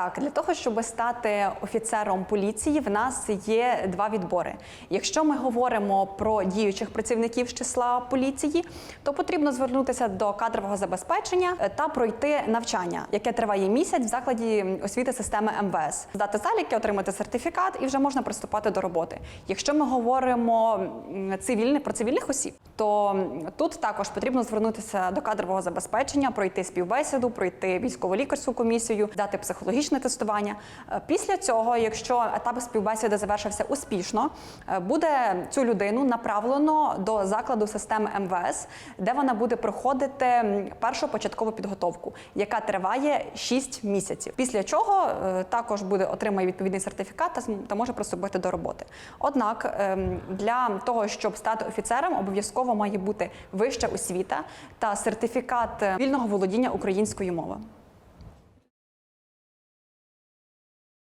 Так, для того, щоб стати офіцером поліції, в нас є два відбори. Якщо ми говоримо про діючих працівників з числа поліції, то потрібно звернутися до кадрового забезпечення та пройти навчання, яке триває місяць в закладі освіти системи МВС, здати заліки, отримати сертифікат і вже можна приступати до роботи. Якщо ми говоримо м, цивільне про цивільних осіб, то тут також потрібно звернутися до кадрового забезпечення, пройти співбесіду, пройти військово-лікарську комісію, дати психологічне тестування. Е, Після цього, якщо етап співбесіди завершився успішно, е, буде цю людину направлено до закладу системи МВС, де вона буде проходити першу початкову підготовку, яка триває 6 місяців. Після чого е, також буде отримає відповідний сертифікат та, може приступити до роботи. Однак ем, для того, щоб стати офіцером, обов'язково має бути вища освіта та сертифікат вільного володіння українською мовою.